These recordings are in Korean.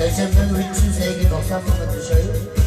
다시 한번 우리 춘세에게 박수 한 번만 주셔요.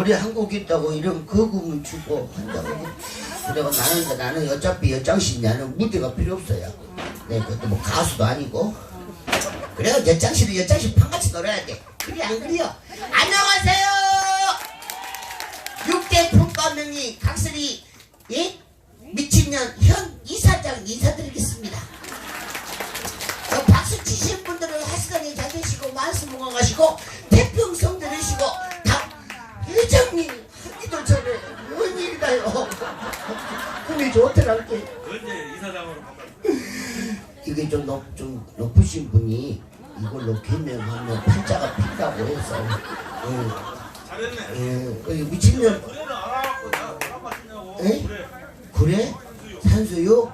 노래 한 곡 있다고 이런 거금을 주고 한다고. 그래가 나는 나는 어차피 여장신 나는 무대가 필요 없어요. 내 그것도 뭐 가수도 아니고. 그래가 여장신은 여장신 판같이 놀아야 돼. 그래 안 그래요. 안녕하세요. 6대 품바명이 각설이 예? 잘했네. 예, 예, 미친년. 에? 그래. 그래? 산수요?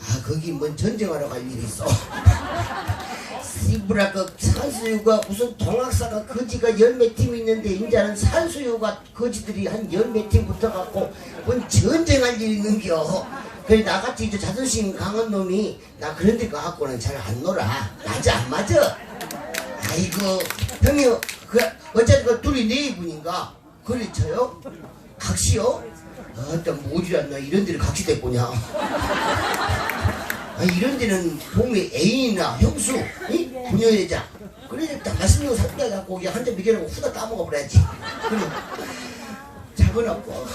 아 거기 뭔 전쟁하러 갈 일이 있어 씨부라 그 산수유가 무슨 동학사가 거지가 열몇 팀 있는데 이제는 산수유가 거지들이 한 열몇 팀 붙어갖고 뭔 전쟁할 일이 있는겨 그래 나같이 이제 자존심 강한 놈이 나 그런 데 가갖고는 잘 안 놀아 맞아 안 맞아 아이고 형님 그 어차피 그 둘이 네 분인가 그래 쳐요? 각시요? 아따 뭐지않나 이런 데를 각시 됐구냐 아 이런 데는 동네 애인이나 형수 이? 부녀여자 그래 딱 맛있는 거 사다 갖고 한잔 먹이라고 후다 따먹어 버려야지 그래 잡아놨고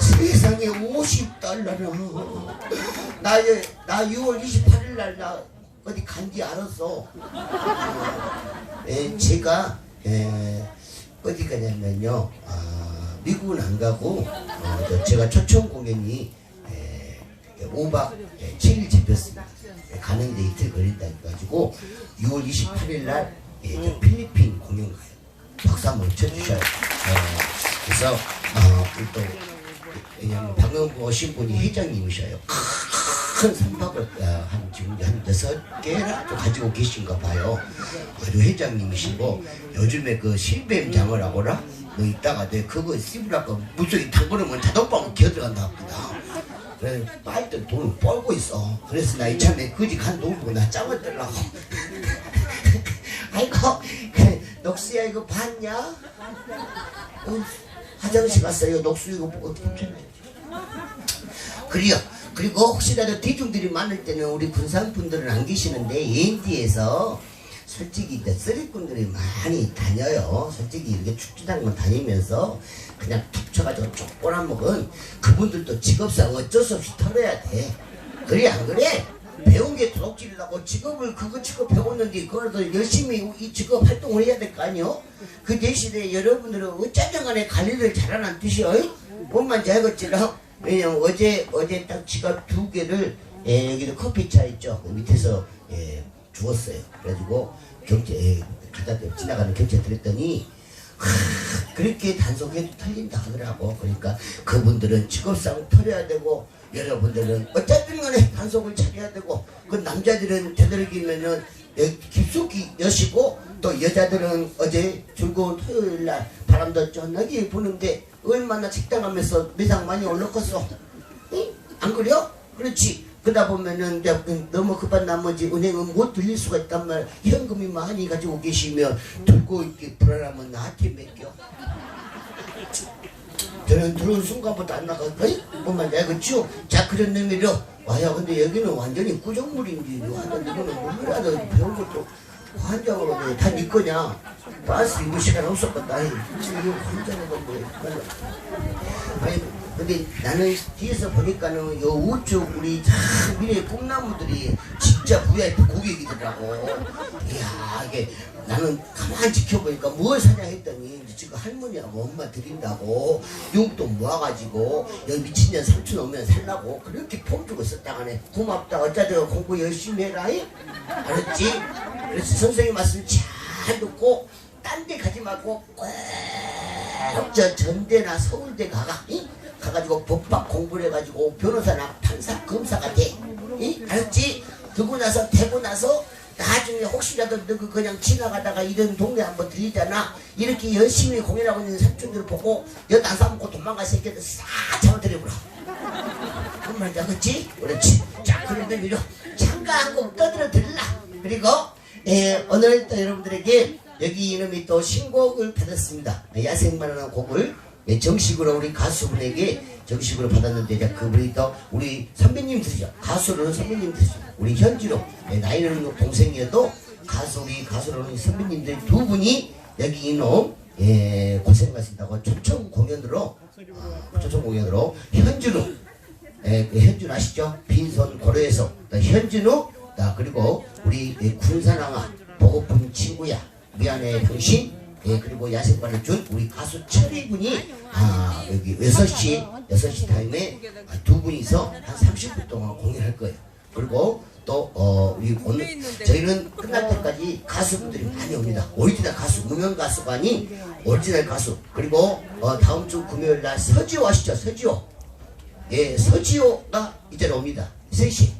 세상에 50달러는 나, 나 6월 28일 날나 어디 간지 알았어. 에, 제가 에, 어디 가냐면요. 아, 미국은 안 가고 어, 저 제가 초청 공연이 에, 5박 7일 잡혔습니다. 에, 가는데 이틀 걸린다 해가지고 6월 28일 날 예, 저 필리핀 공연 가요. 박수 한번 쳐주셔요. 어, 그래서 어, 또 왜냐면 방금 오신 분이 회장님이셔요. 큰 선박을 어, 한 지금 한 여섯 개나 또 가지고 계신가 봐요. 아주 회장님이시고 요즘에 그 실뱀 장어라고라 뭐 있다가 내 그거 씹으라고 물속에 담그러면 자동방으로 기어들어간다 합니다. 그래 빨리 돈을 벌고 있어. 그래서 나 이참에 그지 간 돈 보고 나 짜먹더라고. 아이고 그 녹수야 이거 봤냐? 어, 화장실 갔어요. 녹수 이거 뭐 어떻게 그래요. 그리고 혹시라도 대중들이 많을 때는 우리 군산 분들은 안 계시는데 엔디에서 솔직히 이제 쓰리꾼들이 많이 다녀요. 솔직히 이렇게 축제장만 다니면서 그냥 툭 쳐가지고 쪽보나 먹은 그분들도 직업상 어쩔 수 없이 털어야 돼. 그래 안 그래? 배운 게 도둑질이라고 직업을 그거 직업 배웠는데 그걸도 열심히 이 직업 활동을 해야 될 거 아니요? 그 대신에 여러분들은 어쩌든 간에 관리를 잘하는 뜻이요. 뭔 말인지 알겠지라? 왜냐면 어제 어제 딱 지갑 두 개를 예, 여기도 커피차 있죠? 그 밑에서 예, 주웠어요. 그래가지고 경제 예, 가다 지나가는 경찰 들었더니 하, 그렇게 단속해도 털린다 하더라고. 그러니까 그분들은 직업상 털어야 되고 여러분들은 어쨌든 간에 단속을 차려야 되고 그 남자들은 되도록이면은 예, 깊숙이 여시고 또 여자들은 어제 즐거운 토요일 날 바람도 쫀하게 부는데 얼마나 식당하면서 매상 많이 올랐겠어? 응? 안 그래요? 그렇지. 그러다 보면은 너무 급한 나머지 은행은 못 들릴 수가 있단 말. 현금이 많이 가지고 계시면 들고 있기 불안하면 나한테 맡겨. 저는 들어온 순간부터 안 나가. 거의 뭐만 알겠죠? 자 그런 의미로. 와야 근데 여기는 완전히 구정물인지 완전 이거는 물이라도 배운 것도 환장으로 다네 거냐? 버스 입을 시간 없었겠다. 이거 환장으로 뭐 아니 근데 나는 뒤에서 보니까는 요 우측 우리 참 미래 꿈나무들이 진짜 VIP 고객이더라고 이야 이게 나는 가만히 지켜보니까 뭘 사냐 했더니 지금 할머니하고 엄마 드린다고 용돈 모아가지고 여기 미친년 삼촌 오면 살라고 그렇게 폼 주고 하네 고맙다 어쩌다가 공부 열심히 해라 이? 알았지? 그래서 선생님 말씀 잘 듣고 딴 데 가지 말고 꼭저 전대나 서울대 가가 이? 가가지고 법학 공부를 해가지고 변호사나 판사 검사가 돼. 이? 알았지? 그러고 나서 되고 나서 나중에 혹시라도 너그 그냥 지나가다가 이런 동네 한번 들리잖아. 이렇게 열심히 공연하고 있는 삼촌들 보고 여기 안 사먹고 도망갈 새끼들 싹 잡아들여버려 그런 말인지 알겠지? 그렇지. 자 그런 의미로 잠깐 한곡 떠들어 들라. 그리고 예, 오늘 또 여러분들에게 여기 이름이 또 신곡을 받았습니다. 야생만한 곡을 예, 정식으로 우리 가수분에게 정식으로 받았는데 이제 그분이 또 우리 선배님들이죠 가수로는 선배님들이죠 우리 현지로 예, 나이는 동생이어도 가수 우리 가수로는 선배님들 두 분이 여기 이놈 예, 고생하신다고 초청 공연으로 어, 초청 공연으로 현주로 예, 그 현준 아시죠? 빈손 고려에서 나 그리고 우리 예, 군사랑아 보고픈 친구야 미안해 병신 예, 그리고 야생반을 준 우리 가수 철이 군이 아 여기 6시 6시 타임에 아, 두 분이서 한 30분 동안 공연할 거예요 그리고 또 어, 우리 오늘 저희는 끝날 때까지 가수분들이 많이 옵니다 오리지널 가수 무명 가수가 아닌 오리지널 가수 그리고 어, 다음 주 금요일 날 서지호 아시죠 서지호 예, 서지호가 이제는 옵니다. 3시.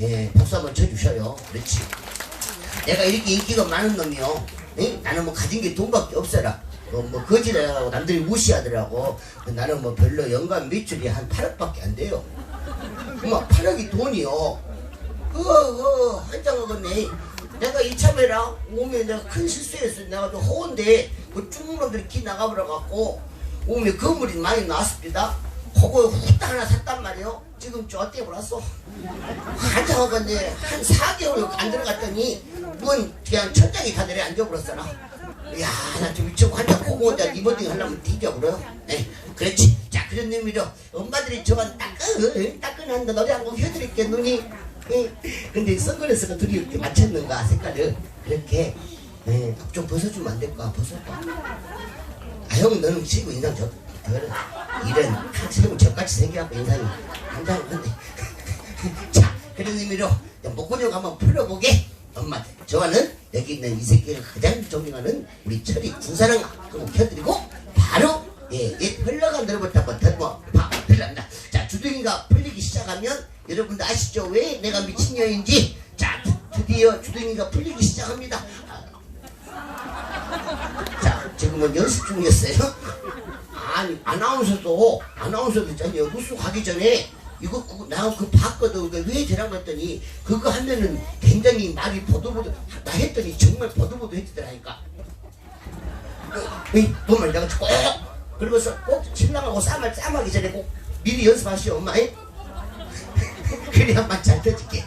예, 박수 한번 쳐주셔요. 그렇지. 내가 이렇게 인기가 많은 놈이요. 예? 나는 뭐 가진 게 돈밖에 없어라. 어, 뭐 거지라고 남들이 무시하더라고. 나는 뭐 별로 연간 매출이 한 8억밖에 안 돼요. 뭐 8억이 돈이요. 어, 어, 한장하겠네. 내가 이참에라 오면 내가 큰 실수했어. 내가 좀 허운데 그 중놈들이 기 나가버려 갖고 오면 건물이 많이 나왔습니다. 그거 후딱 하나 샀단 말이요. 지금 저 어때 몰랐어? 한장하겠네. 한 4개월 안 들어갔더니 뭔 그냥 천장이 다 내려 앉아버렸어 나. 야, 나 좀 미치고 한장 고모자 리버딩 하려면 뒤져버려. 네, 그렇지. 자, 그런 의미로 엄마들이 저만 따끈, 따끈한다 노래 한곡 해드릴게, 눈이. 근데 선글라스가 둘이 이렇게 맞췄는가 색깔을 그렇게 예, 좀 벗어주면 안 될까 벗어봐 아 형은 너는 친구 인상 좋 그래 이런 세우 저같이 생겨갖고 인상이 굉장히 근데 자 그런 의미로 목근육 한번 풀어보게. 엄마 저와는 여기 있는 이 새끼를 가장 존경하는 우리 철이 군사랑 한번 켜드리고 바로 예, 예 흘러간 한번 뭐 풀란다. 자 주둥이가 풀리기 시작하면 여러분들 아시죠? 왜 내가 미친년인지? 자 드- 드디어 주둥이가 풀리기 시작합니다. 아, 자 지금은 연습 중이었어요 아니 아나운서도 아나운서도 있잖아요 뉴스 가기 전에 이거 그거 나그 봤거든. 그왜 되라고 했더니 그거 하면은 굉장히 말이 보도보도 나 했더니 정말 보도보도 했더라니까. 이 보면 내가 꼭 그러면서 꼭 신랑하고 쌈을 쌈하기 전에 꼭 미리 연습하시오 엄마 예? 그래야만 잘 되지게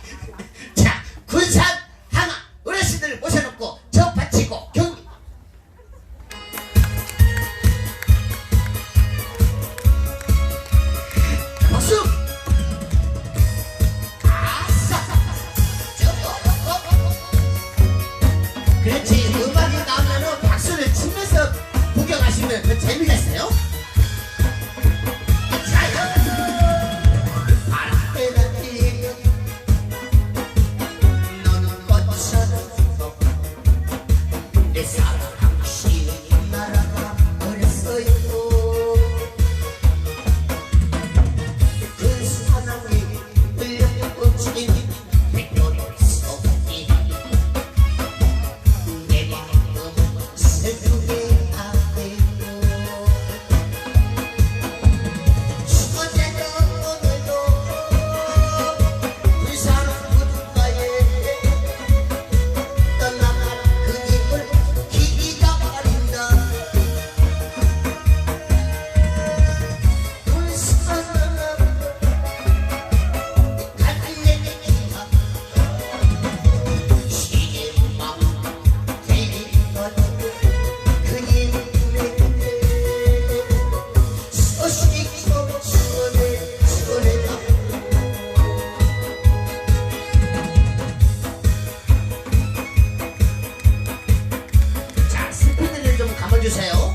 주세요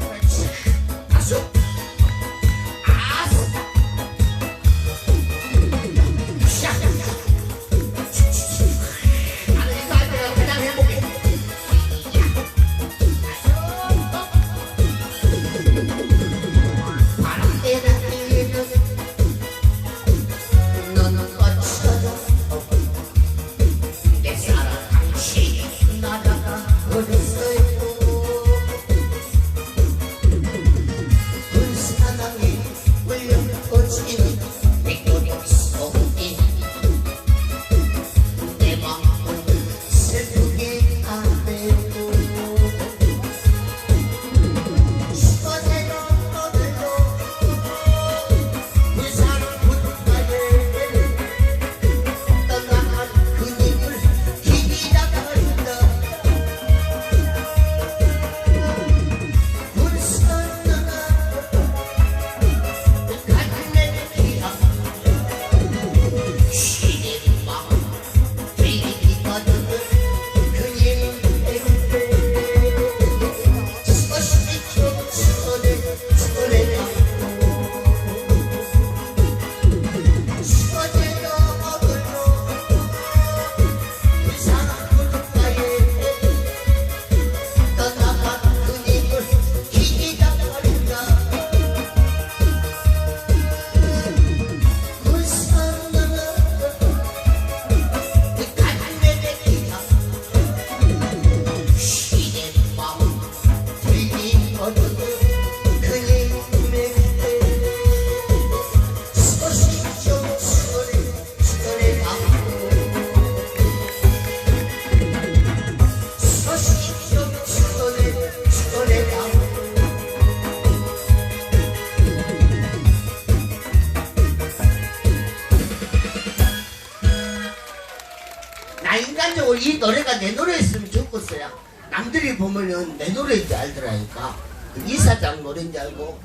보면은 내 노래인지 알더라니까. 그 이사장 노래인지 알고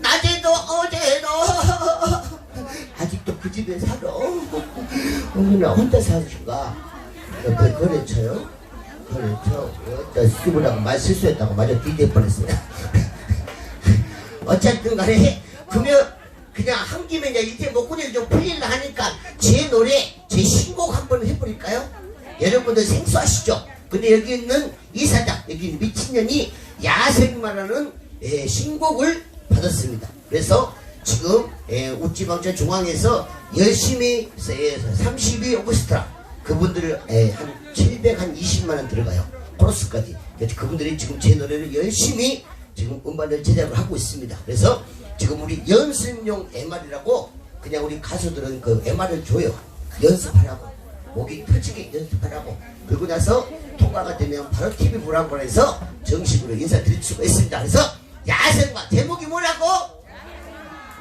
낮에도 어제도 아직도 그 집에 살아. 어머나 혼자 사신가? 옆에 거래처요? 거래처 어디다 쓰으라고 말 실수했다고 마저 뒤질 뻔했어요. 어쨌든 간에 그러면 그냥 한 김에 이제 이때 목구리를 좀 풀릴라 하니까 제 노래 제 신곡 한번 해버릴까요? 여러분들 생소하시죠? 근데 여기 있는 이 사장 여기 있는 미친년이 야생마라는 예, 신곡을 받았습니다. 그래서 지금 예, 우찌방천 중앙에서 열심히 예, 32 오케스트라 그분들을 예, 한 720만 원 들어가요. 코러스까지. 그분들이 지금 제 노래를 열심히 지금 음반을 제작을 하고 있습니다. 그래서 지금 우리 연습용 MR이라고 그냥 우리 가수들은 그 MR을 줘요. 연습하라고. 목이 터지게 연습하라고. 그러고 나서 통과가 되면 바로 TV 보라고 해서 정식으로 인사드릴 수가 있습니다. 그래서 야생마 제목이 뭐라고?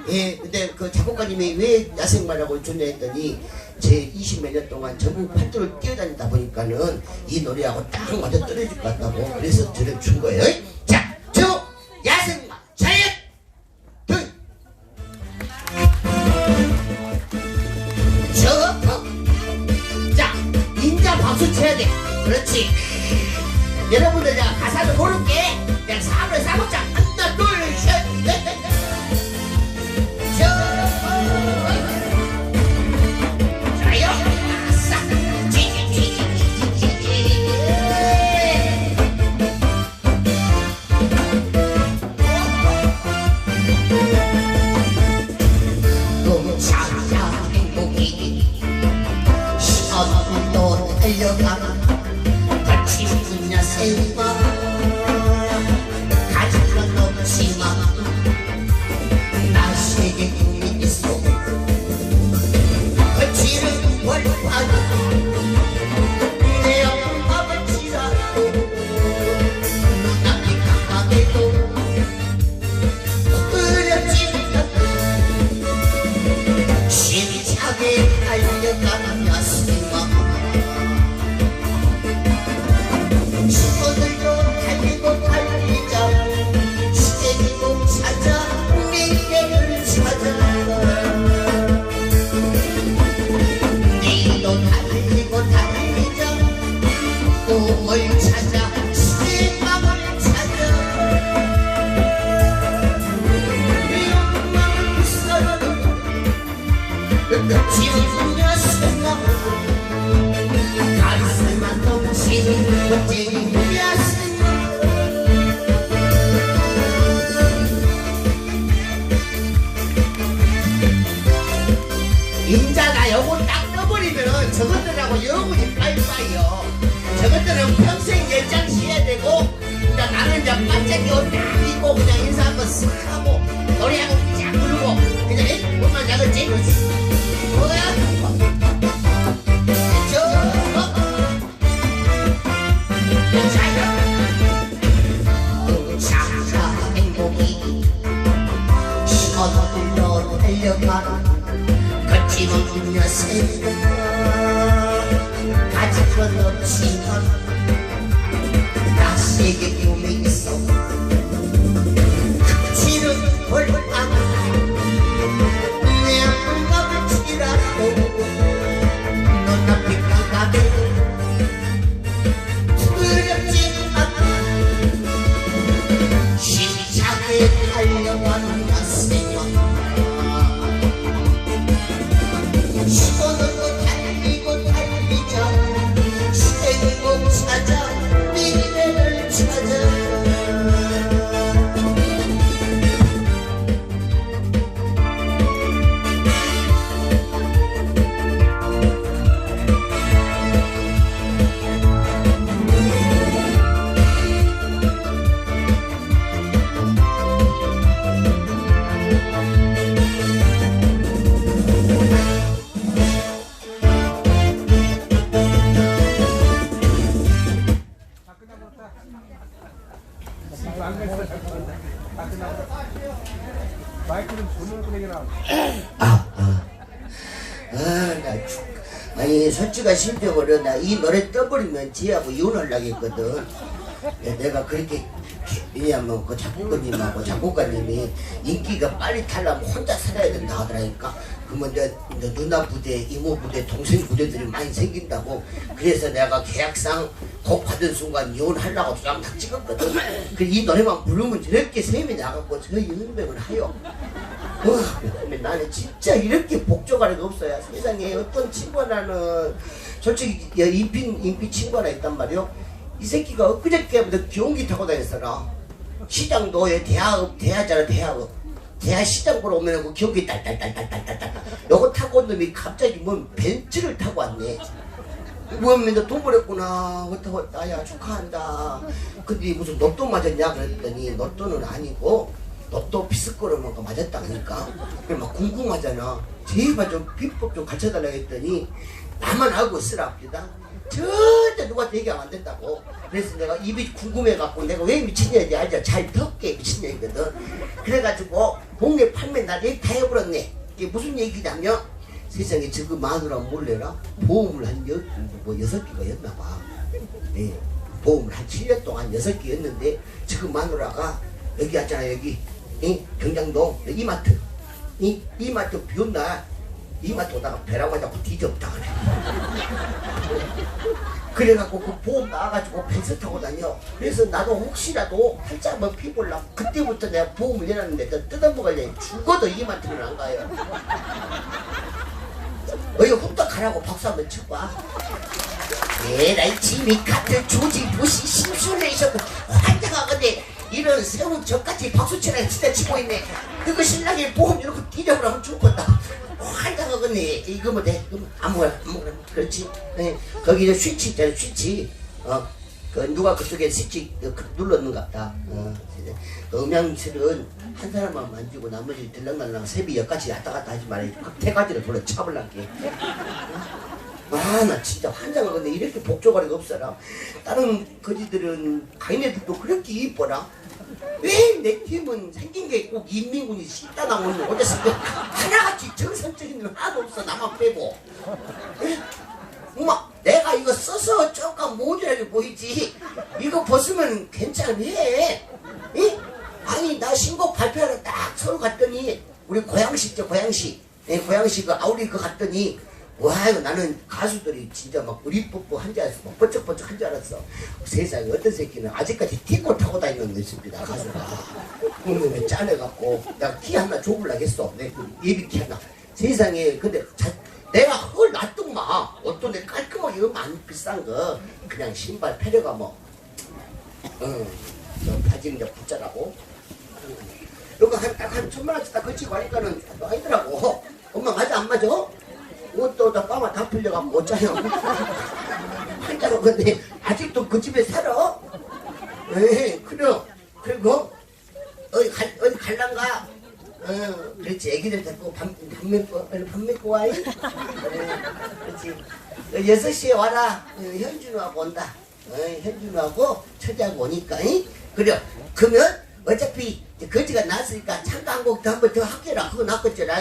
예, 근데 그 작곡가님이 왜 야생마라고 줬냐 했더니 제 20몇 년 동안 전국 팔도를 뛰어다니다 보니까는 이 노래하고 딱 맞아 떨어질 것 같다고 그래서 저를 준 거예요. 그렇지. 여러분들 제가 가사를 모를게. 하고 영원히 빠이빠이요. 저것들은 평생 연장 쉬어야 되고 그러니까 나는 이제 반짝이 옷딱 입고 그냥 인사 한번 쓱 하고 노래하고 쫙 부르고 그냥 에이 작은지 그렇지. 뭐야 달려가는 거침없는 건 없지만 나에게 꿈이 있어 이 노래 떠버리면 지하고 이혼하려고 했거든. 야, 내가 그렇게, 왜냐면 그 작곡가님하고 작곡가님이 인기가 빨리 타려면 혼자 살아야 된다 하더라니까. 그러면 이제 이제 누나 부대, 이모 부대, 동생 부대들이 많이 생긴다고 그래서 내가 계약상 곡 받은 순간 이혼하려고 쫙 찍었거든 그이 노래만 부르면 저렇게 셈이 나갖고 저 연병을 하여 어, 나는 진짜 이렇게 복조가리가 없어요 세상에 어떤 친구 하나는 솔직히 야, 인피, 친구 하나 있단 말이요. 이 새끼가 엊그저께부터 경기 타고 다녔어라. 시장도 에 대하업 대하잖아 대하업 대하 시장 보러 오면 그 경기 딸딸딸딸딸딸딸. 요거 타고 온 놈이 갑자기 뭔 벤츠를 타고 왔네. 뭐면 너돈 벌었구나. 왔다 왔다 야 축하한다. 근데 무슨 로또 맞았냐 그랬더니 로또는 아니고 로또 비스코로 가 맞았다 하니까. 그래 막 궁금하잖아 제발 좀 비법 좀 가르쳐달라 했더니 나만 알고 쓰랍니다. 절대 누구한테 얘기하면 안 된다고. 그래서 내가 입이 궁금해갖고 내가 왜 미친년인지 알죠 잘 덮게 미친년이거든. 그래가지고 동네 팔매 나 얘기 다 해버렸네. 이게 무슨 얘기냐면 세상에 지금 마누라 몰래라? 보험을 한 여, 뭐 여섯 개가 였나봐. 예, 보험을 한 7년 동안 여섯 개였는데 지금 마누라가 여기 왔잖아 여기. 이 경장동 이마트 이 이마트 비온날 이마트 오다가 벼락 맞아고 뒤졌다 그래 그래갖고 그 보험 나와가지고 벤츠 타고 다녀. 그래서 나도 혹시라도 한번 피볼라. 그때부터 내가 보험을 내놨는데 너 뜯어먹을래 죽어도 이마트는 안 가요. 어이 후딱 가라고 박수 한번 쳐봐 에라이 지미 같은 조지 무시 심술레이션 환장하건데 이런 세운 저까지 박수 치라 진짜 치고 있네 그거 신랑이 보험 이렇게 뛰려고 죽겠다. 환장하겠네 이거 뭐돼 아무거나 아무거나 그렇지? 네. 거기 이제 스위치 있잖아 스위치. 어 그 누가 그쪽에 스위치 그 눌렀는갑다. 어, 이제 그 음향실은 한 사람만 만지고 나머지 들락날락 세비 여기까지 왔다 갔다 하지 말아야지. 세 가지를 돌려 차블랑게. 아, 나 진짜 환장하건데 이렇게 복조가리가 없어라. 다른 거지들은 가인애들도 그렇게 이뻐라. 왜 내 팀은 생긴 게 꼭 인민군이 씹다 나오는 그 하나같이 정상적인 건 하나도 없어 나만 빼고. 에? 엄마, 내가 이거 써서 조금 모자라게 보이지. 이거 벗으면 괜찮해. 에? 아니 나 신곡 발표하러 딱 서울 갔더니 우리 고양시 있죠 고양시. 예, 고양시 그 아우리 그 갔더니 와 이거 나는 가수들이 진짜 막 우리 뽀뽀 한줄 알았어. 막 번쩍번쩍 한 줄 알았어. 세상에 어떤 새끼는 아직까지 티코 타고 다니는 거 있습니다 가수가. 그러면 짜내갖고 내가 키 하나 줘볼라겠어. 내 예비 키 하나. 세상에 근데 자, 내가 그걸 놔둔마. 어떤 애 깔끔하게 이거 안 비싼 거. 그냥 신발 패려가 뭐. 응, 저 바지 이제 붙자라고. 이거 한, 딱한 천만 원씩 딱 걸치고 하니까는 또 아니더라고. 엄마 맞아, 안 맞아? 옷도 다 빠마 다 풀려갖고 못 자요. 한자로 근데 아직도 그 집에 살아? 에 그래. 그리고 어디 갈, 어디 갈란가? 어, 그렇지. 애기들 데리고 밥, 밥 먹고, 빨리 밥 먹고 와이. 그렇지. 어, 여섯 시에 와라. 어, 현준하고 온다. 어, 현준하고 처자하고 오니까. 이? 그래. 그러면 어차피 거지가 났으니까 참가 한곡더 한 번더 할게라. 그거 놨겠잖아.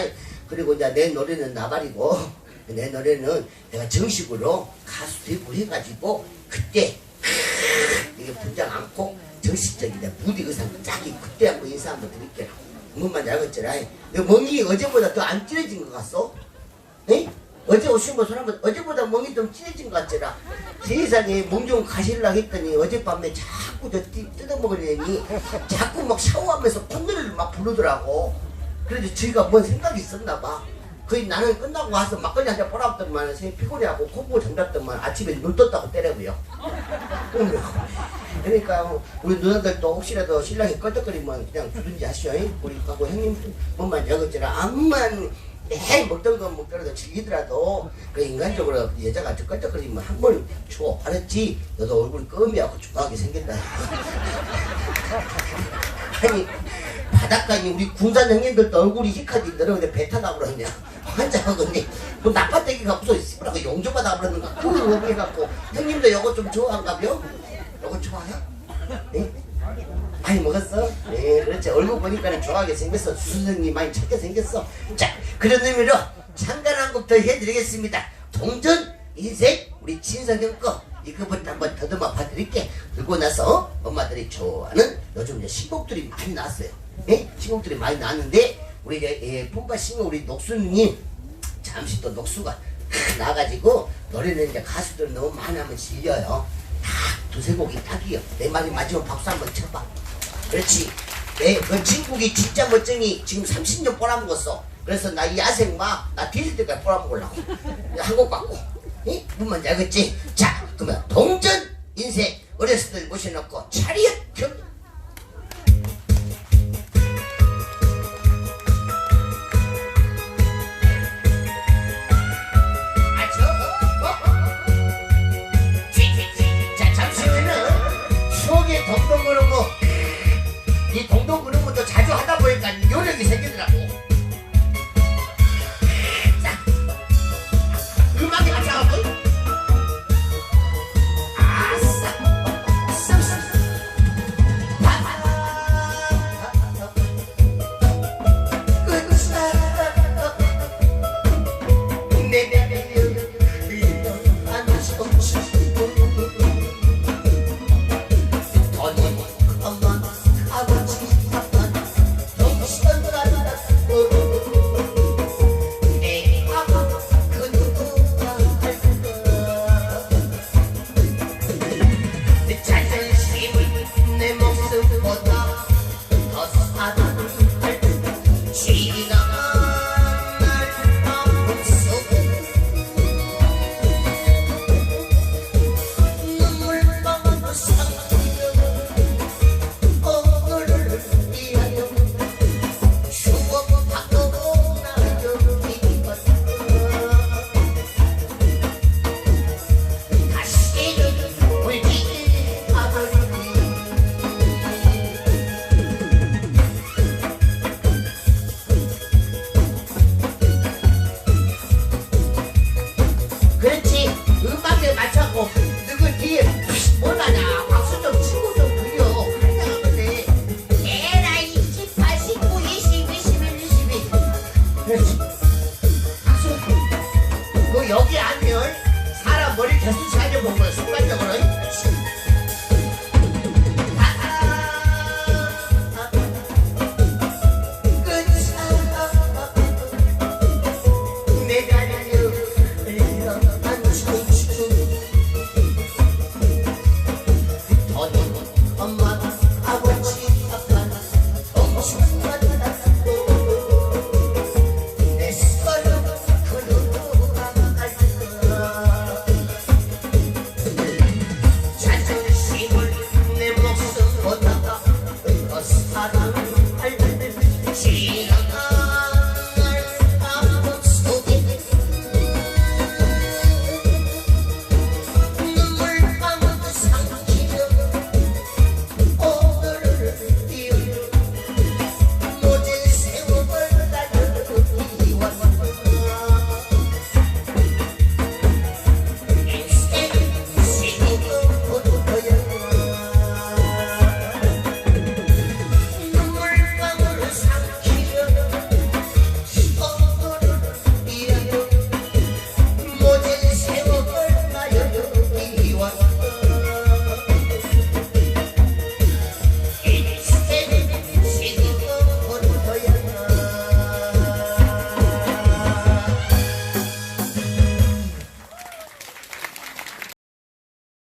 그리고 이제 내 노래는 나발이고 내 노래는 내가 정식으로 가수 되고 해가지고 그때 이게 분장 않고 정식적인 내 부디 의상 짝이 그때 한번 인사 한번 드릴게요. 뭔만. 너 멍이 어제보다 더 안 찌러진 것 같소? 에? 어제 오신 분 사람은 어제보다 멍이 좀 찌러진 것 같잖아. 세상에 멍좀 가실라 했더니 어젯밤에 자꾸 저 띠- 뜯어먹으려니 자꾸 막 샤워하면서 콧노래를 막 부르더라고. 그래도 저희가 뭔 생각이 있었나 봐. 거의 나는 끝나고 와서 막걸리 한잔 빨아왔더만 새 피곤해하고 코고 잠갔더만 아침에 눈 떴다고 때려고요. 그러니까 우리 누나들도 혹시라도 신랑이 껄떡거리면 그냥 주든지 하시오. 우리 하고 형님 뭐만 적었잖아. 암만 매일 먹던 거 먹더라도 즐기더라도 그 인간적으로 여자가 저 껄떡거리면 한번 줘. 알았지? 너도 얼굴 껌이하고 죽하게 생겼다. 아니 바닷가니 우리 군산 형님들도 얼굴이 희카지 너는 근데 배 타다 그러냐 환장하겠니 뭐 나빠떼기가 없어. 씨발하고 용조받아 그러는가 그거 해갖고 형님도 요거 좀 좋아한가요? 요거 좋아해? 네? 많이 먹었어? 네 그렇지. 얼굴 보니까 좋아하게 생겼어. 수선생님 많이 찾게 생겼어. 자 그런 의미로 잠깐 한곡더 해드리겠습니다. 동전 인생 우리 진성형 거. 이거부터 한번 더듬어 봐드릴게. 그리고 나서 엄마들이 좋아하는 요즘 이제 신곡들이 많이 나왔어요 예? 신곡들이 많이 나왔는데 우리 이제 예, 폼바 싱어 우리 녹수님 잠시 또 녹수가 나가지고 노래는 이제 가수들 너무 많으면 질려요. 딱 두세 곡이 딱이요. 내 말이 맞으면 박수 한번 쳐봐. 그렇지. 내 그 친구기 진짜 멋쟁이 지금 30년 꼬라먹었어. 그래서 나 이 야생 막나 뒤질 때까지 꼬라먹으려고. 한곡 받고. 이? 뭔 말인지 알겠지? 자, 그러면 동전 인생 어렸을 때 모셔놓고 차리엇 경 추억의 동동 그런 거. 이동 음악에 맞춰고